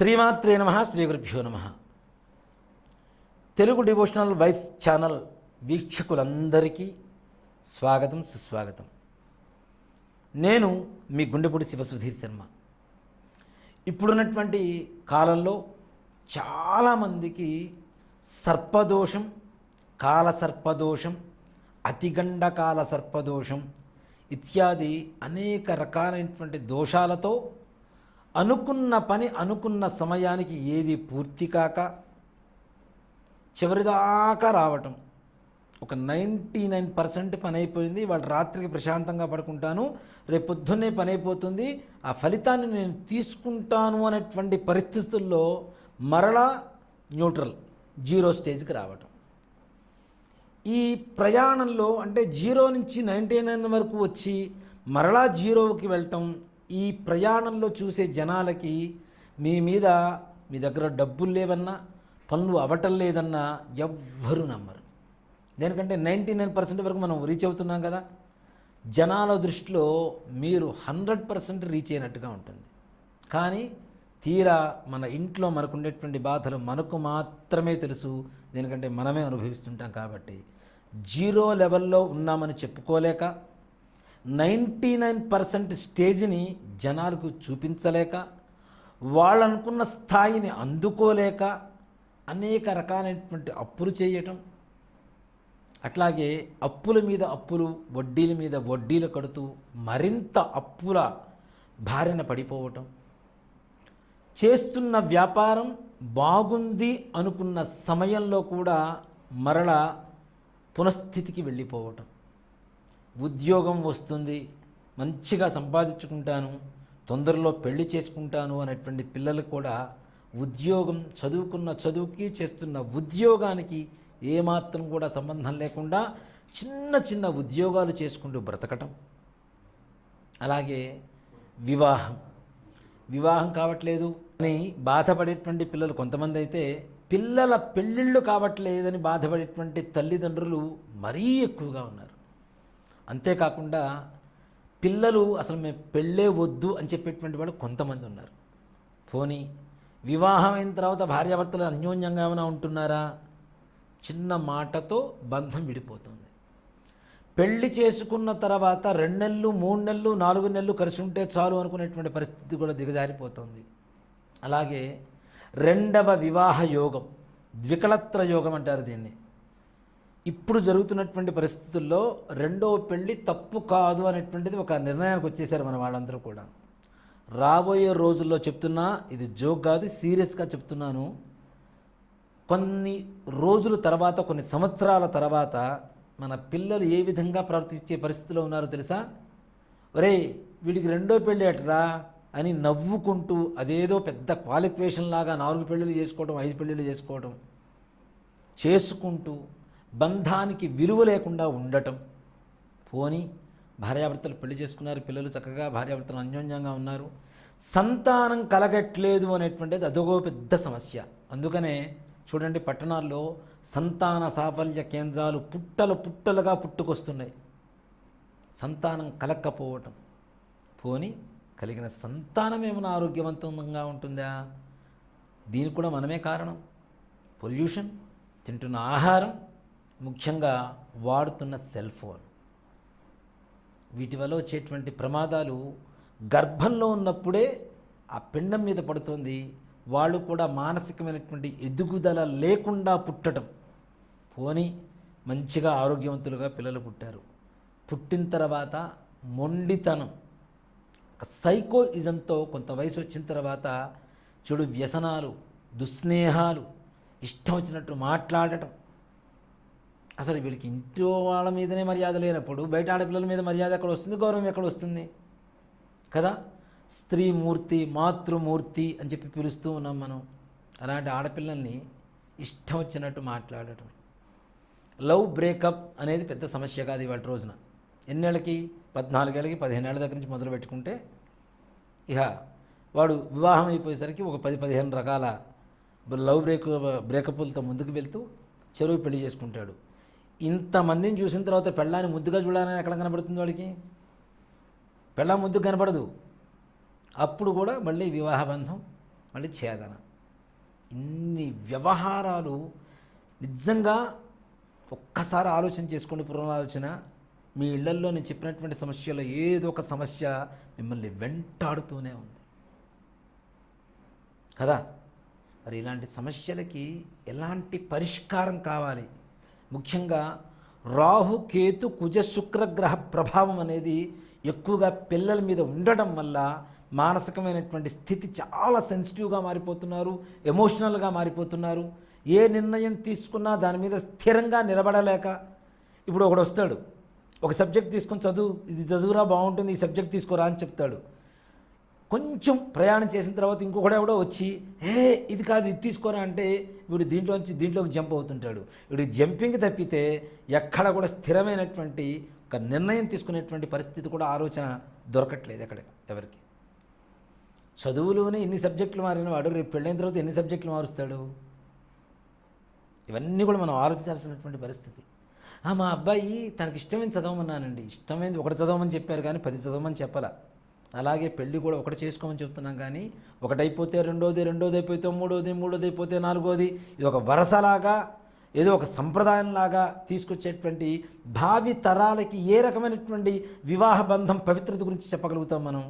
శ్రీమాత్రే నమ శ్రీ గురుభ్యో నమ. తెలుగు డివోషనల్ వైబ్స్ ఛానల్ వీక్షకులందరికీ స్వాగతం సుస్వాగతం. నేను మీ గుండెపూడి శివసుధీర్ శర్మ. ఇప్పుడున్నటువంటి కాలంలో చాలామందికి సర్పదోషం కాల సర్పదోషం అతిగండకాల సర్పదోషం ఇత్యాది అనేక రకాలైనటువంటి దోషాలతో అనుకున్న పని అనుకున్న సమయానికి ఏది పూర్తి కాక చివరిదాకా రావటం. ఒక నైంటీ నైన్ పర్సెంట్ పని అయిపోయింది. వాళ్ళు రాత్రికి ప్రశాంతంగా పడుకుంటాను. రేపు పొద్దున్నే పని అయిపోతుంది. ఆ ఫలితాన్ని నేను తీసుకుంటాను అనేటువంటి పరిస్థితుల్లో మరలా న్యూట్రల్ జీరో స్టేజ్కి రావటం. ఈ ప్రయాణంలో అంటే జీరో నుంచి నైంటీ నైన్ వరకు వచ్చి మరలా జీరోకి వెళ్ళటం ఈ ప్రయాణంలో చూసే జనాలకి మీ మీద మీ దగ్గర డబ్బులు లేవన్నా పనులు అవటం లేదన్నా ఎవ్వరూ నమ్మరు. దేనికంటే నైంటీ నైన్ పర్సెంట్ వరకు మనం రీచ్ అవుతున్నాం కదా. జనాల దృష్టిలో మీరు హండ్రెడ్ పర్సెంట్ రీచ్ అయినట్టుగా ఉంటుంది. కానీ తీరా మన ఇంట్లో మనకు ఉండేటువంటి బాధలు మనకు మాత్రమే తెలుసు. దేనికంటే మనమే అనుభవిస్తుంటాం కాబట్టి జీరో లెవెల్లో ఉన్నామని చెప్పుకోలేక నైంటీ నైన్ పర్సెంట్ స్టేజ్ని జనాలకు చూపించలేక వాళ్ళనుకున్న స్థాయిని అందుకోలేక అనేక రకాలైనటువంటి అప్పులు చేయటం అట్లాగే అప్పుల మీద అప్పులు వడ్డీల మీద వడ్డీలు కడుతూ మరింత అప్పుల బారిన పడిపోవటం చేస్తున్న వ్యాపారం బాగుంది అనుకున్న సమయంలో కూడా మరల పునఃస్థితికి వెళ్ళిపోవటం. ఉద్యోగం వస్తుంది మంచిగా సంపాదించుకుంటాను తొందరలో పెళ్ళి చేసుకుంటాను అనేటువంటి పిల్లలు కూడా ఉద్యోగం చదువుకున్న చదువుకి చేస్తున్న ఉద్యోగానికి ఏమాత్రం కూడా సంబంధం లేకుండా చిన్న చిన్న ఉద్యోగాలు చేసుకుంటూ బ్రతకటం. అలాగే వివాహం. వివాహం కావట్లేదు అని బాధపడేటువంటి పిల్లలు కొంతమంది అయితే పిల్లల పెళ్ళిళ్ళు కావట్లేదని బాధపడేటువంటి తల్లిదండ్రులు మరీ ఎక్కువగా ఉన్నారు. అంతేకాకుండా పిల్లలు అసలు మేము పెళ్ళే వద్దు అని చెప్పేటువంటి వాళ్ళు కొంతమంది ఉన్నారు. పోనీ వివాహం అయిన తర్వాత భార్యాభర్తలు అన్యోన్యంగా ఏమైనా ఉంటున్నారా? చిన్న మాటతో బంధం విడిపోతుంది. పెళ్ళి చేసుకున్న తర్వాత రెండు నెలలు మూడు నెలలు నాలుగు నెలలు కలిసి ఉంటే చాలు అనుకునేటువంటి పరిస్థితి కూడా దిగజారిపోతుంది. అలాగే రెండవ వివాహ యోగం ద్వికళత్ర యోగం అంటారు దీన్ని. ఇప్పుడు జరుగుతున్నటువంటి పరిస్థితుల్లో రెండవ పెళ్ళి తప్పు కాదు అనేటువంటిది ఒక నిర్ణయానికి వచ్చేసారు మన వాళ్ళందరూ కూడా. రాబోయే రోజుల్లో చెప్తున్నా ఇది జోక్ కాదు సీరియస్గా చెప్తున్నాను. కొన్ని రోజుల తర్వాత కొన్ని సంవత్సరాల తర్వాత మన పిల్లలు ఏ విధంగా ప్రవర్తించే పరిస్థితిలో ఉన్నారో తెలుసా? ఒరే వీడికి రెండో పెళ్ళి అటరా అని నవ్వుకుంటూ అదేదో పెద్ద క్వాలిఫికేషన్ లాగా నాలుగు పెళ్ళిళ్ళు చేసుకోవడం ఐదు పెళ్ళిళ్ళు చేసుకోవడం చేసుకుంటూ బంధానికి విలువ లేకుండా ఉండటం. పోని భార్యాభర్తలు పెళ్ళి చేసుకున్నారు పిల్లలు చక్కగా భార్యాభర్తలు అన్యోన్యంగా ఉన్నారు. సంతానం కలగట్లేదు అనేటువంటిది అదొక పెద్ద సమస్య. అందుకనే చూడండి పట్టణాల్లో సంతాన సాఫల్య కేంద్రాలు పుట్టలు పుట్టలుగా పుట్టుకొస్తున్నాయి. సంతానం కలక్కపోవటం. పోని కలిగిన సంతానం ఏమైనా ఆరోగ్యవంతంగా ఉంటుందా? దీనికి కూడా మనమే కారణం. పొల్యూషన్ తింటున్న ఆహారం ముఖ్యంగా వాడుతున్న సెల్ ఫోన్. వీటి వల్ల వచ్చేటువంటి ప్రమాదాలు గర్భంలో ఉన్నప్పుడే ఆ పిండం మీద పడుతుంది. వాళ్ళు కూడా మానసికమైనటువంటి ఎదుగుదల లేకుండా పుట్టడం. పోని మంచిగా ఆరోగ్యవంతులుగా పిల్లలు పుట్టారు. పుట్టిన తర్వాత మొండితనం. ఒక సైకోయిజంతో కొంత వయసు వచ్చిన తర్వాత చెడు వ్యసనాలు దుస్నేహాలు ఇష్టం వచ్చినట్టు మాట్లాడటం. అసలు వీళ్ళకి ఇంట్లో వాళ్ళ మీదనే మర్యాద లేనప్పుడు బయట ఆడపిల్లల మీద మర్యాద ఎక్కడ వస్తుంది? గౌరవం ఎక్కడ వస్తుంది? కదా? స్త్రీమూర్తి మాతృమూర్తి అని చెప్పి పిలుస్తూ ఉన్నాం మనం. అలాంటి ఆడపిల్లల్ని ఇష్టం వచ్చినట్టు మాట్లాడటం. లవ్ బ్రేకప్ అనేది పెద్ద సమస్య కాదు ఇవాళ రోజున. ఎన్నేళ్ళకి? పద్నాలుగేళ్ళకి? పదిహేనేళ్ళ దగ్గర నుంచి మొదలు పెట్టుకుంటే ఇక వాడు వివాహం అయిపోయేసరికి ఒక పది పదిహేను రకాల లవ్ బ్రేక్ బ్రేకప్లతో ముందుకు వెళ్తూ చెరువు పెళ్ళి చేసుకుంటాడు. ఇంతమందిని చూసిన తర్వాత పెళ్ళాన్ని ముద్దుగా చూడాలని ఎక్కడ కనబడుతుంది వాడికి? పెళ్ళ ముద్దుకు కనపడదు. అప్పుడు కూడా మళ్ళీ వివాహ బంధం మళ్ళీ ఛేదన. ఇన్ని వ్యవహారాలు నిజంగా ఒక్కసారి ఆలోచన చేసుకోండి పునరాలోచన మీ ఇళ్ళల్లో నేను చెప్పినటువంటి సమస్యలో ఏదో ఒక సమస్య మిమ్మల్ని వెంటాడుతూనే ఉంది. కదా? మరి ఇలాంటి సమస్యలకి ఎలాంటి పరిష్కారం కావాలి? ముఖ్యంగా రాహు కేతు కుజ శుక్రగ్రహ ప్రభావం అనేది ఎక్కువగా పిల్లల మీద ఉండడం వల్ల మానసికమైనటువంటి స్థితి చాలా సెన్సిటివ్గా మారిపోతున్నారు ఎమోషనల్గా మారిపోతున్నారు. ఏ నిర్ణయం తీసుకున్నా దాని మీద స్థిరంగా నిలబడలేక ఇప్పుడు ఒకడు వస్తాడు ఒక సబ్జెక్ట్ తీసుకొని చదువు ఇది చదువురా బాగుంటుంది ఈ సబ్జెక్ట్ తీసుకోరా అని చెప్తాడు. కొంచెం ప్రయాణం చేసిన తర్వాత ఇంకొకడు ఎవడో వచ్చి ఏ ఇది కాదు ఇది తీసుకోరా అంటే వీడు దీంట్లోంచి దీంట్లోకి జంప్ అవుతుంటాడు. వీడు జంపింగ్ తప్పితే ఎక్కడ కూడా స్థిరమైనటువంటి ఒక నిర్ణయం తీసుకునేటువంటి పరిస్థితి కూడా ఆలోచన దొరకట్లేదు ఎక్కడ ఎవరికి. చదువులోనే ఎన్ని సబ్జెక్టులు మారిన వాడు రేపు పెళ్ళైన తర్వాత ఎన్ని సబ్జెక్టులు మారుస్తాడు? ఇవన్నీ కూడా మనం ఆలోచించాల్సినటువంటి పరిస్థితి. మా అబ్బాయి తనకి ఇష్టమైన చదవమన్నానండి. ఇష్టమైనది ఒకటి చదవమని చెప్పారు కానీ పది చదవమని చెప్పాలా? అలాగే పెళ్ళి కూడా ఒకటి చేసుకోమని చెప్తున్నాం కానీ ఒకటైపోతే రెండోది రెండోది అయిపోతే మూడోది మూడోది అయిపోతే నాలుగోది ఇది ఒక వరసలాగా ఏదో ఒక సంప్రదాయంలాగా తీసుకొచ్చేటువంటి భావి తరాలకి ఏ రకమైనటువంటి వివాహ బంధం పవిత్రత గురించి చెప్పగలుగుతాం మనం?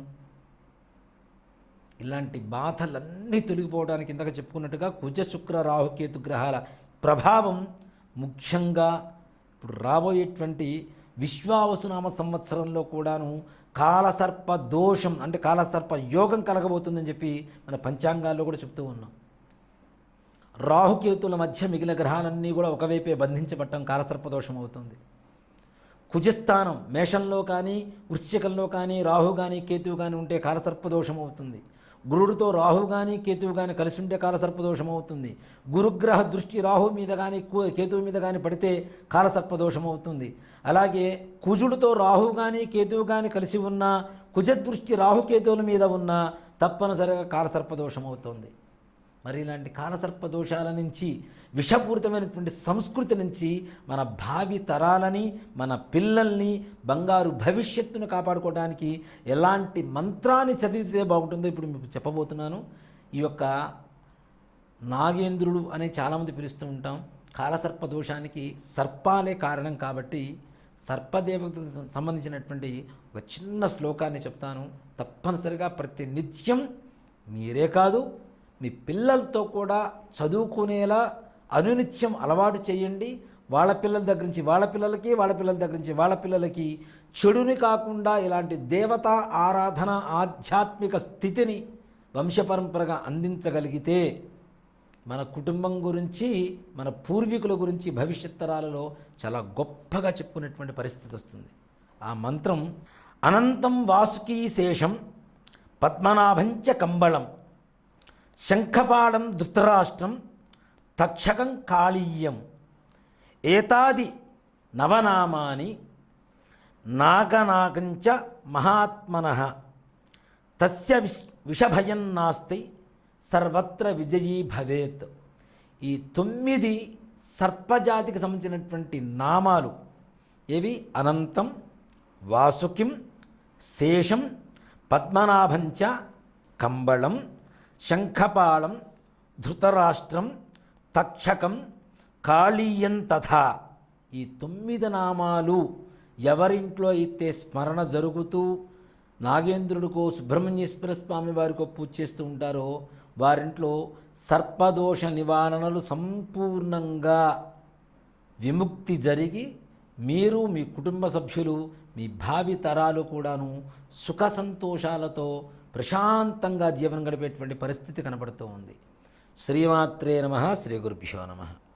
ఇలాంటి బాధలన్నీ తొలగిపోవడానికి ఇందాక చెప్పుకున్నట్టుగా కుజ శుక్ర రాహుకేతు గ్రహాల ప్రభావం ముఖ్యంగా ఇప్పుడు రాబోయేటువంటి విశ్వావసునామ సంవత్సరంలో కూడాను కాలసర్ప దోషం అంటే కాలసర్ప యోగం కలగబోతుందని చెప్పి మన పంచాంగాల్లో కూడా చెప్తూ ఉన్నాం. రాహుకేతుల మధ్య మిగిలిన గ్రహాలన్నీ కూడా ఒకవైపే బంధించబట్టం కాలసర్పదోషం అవుతుంది. కుజస్థానం మేషంలో కానీ వృశ్చికంలో కానీ రాహు కానీ కేతువు కానీ ఉంటే కాలసర్పదోషం అవుతుంది. గురుడితో రాహు కానీ కేతువు కానీ కలిసి ఉంటే కాలసర్పదోషం అవుతుంది. గురుగ్రహ దృష్టి రాహు మీద కానీ కేతువు మీద కానీ పడితే కాలసర్పదోషం అవుతుంది. అలాగే కుజుడితో రాహు కానీ కేతువు కానీ కలిసి ఉన్న కుజదృష్టి రాహుకేతువుల మీద ఉన్న తప్పనిసరిగా కాలసర్పదోషం అవుతుంది. మరి ఇలాంటి కాలసర్ప దోషాల నుంచి విషపూరితమైనటువంటి సంస్కృతి నుంచి మన భావి తరాలని మన పిల్లల్ని బంగారు భవిష్యత్తును కాపాడుకోవడానికి ఎలాంటి మంత్రాన్ని చదివితే బాగుంటుందో ఇప్పుడు మీకు చెప్పబోతున్నాను. ఈ యొక్క నాగేంద్రుడు అని చాలామంది పిలుస్తూ ఉంటాం. కాలసర్ప దోషానికి సర్పాలే కారణం కాబట్టి సర్పదేవతకు సంబంధించినటువంటి ఒక చిన్న శ్లోకాన్ని చెప్తాను. తప్పనిసరిగా ప్రతి నిత్యం మీరే కాదు మీ పిల్లలతో కూడా చదువుకునేలా అనునిత్యం అలవాటు చేయండి. వాళ్ళ పిల్లల దగ్గర నుంచి వాళ్ళ పిల్లలకి వాళ్ళ పిల్లల దగ్గర నుంచి వాళ్ళ పిల్లలకి చెడుని కాకుండా ఇలాంటి దేవతా ఆరాధన ఆధ్యాత్మిక స్థితిని వంశపరంపరగా అందించగలిగితే మన కుటుంబం గురించి మన పూర్వీకుల గురించి భవిష్యత్ తరాలలో చాలా గొప్పగా చెప్పుకునేటువంటి పరిస్థితి వస్తుంది. ఆ మంత్రం అనంతం వాసుకీ శేషం పద్మనాభంచ కంబళం శంఖపాళం ధృతరాష్ట్రం తక్షకం కాళీయం ఏతాది నవనామాని నాగనాగంచ మహాత్మన తస్య విష్ విషభయం నాస్తి సర్వత్ర విజయీ భవేత్. ఈ తొమ్మిది సర్పజాతికి సంబంధించినటువంటి నామాలు ఏవి? అనంతం వాసుకిం శేషం పద్మనాభంచ కంబళం శంఖపాళం ధృతరాష్ట్రం తక్షకం కాళీయం తథా. ఈ తొమ్మిది నామాలు ఎవరింట్లో అయితే స్మరణ జరుగుతూ నాగేంద్రుడికో సుబ్రహ్మణ్యేశ్వర స్వామి వారికో పూజ చేస్తూ ఉంటారో వారింట్లో సర్పదోష నివారణలు సంపూర్ణంగా విముక్తి జరిగి మీరు మీ కుటుంబ సభ్యులు మీ భావి తరాలు కూడాను సుఖ సంతోషాలతో ప్రశాంతంగా జీవనం గడిపేటువంటి పరిస్థితి కనబడుతూ ఉంది. శ్రీమాత్రే నమ శ్రీ గురుభ్యో నమ.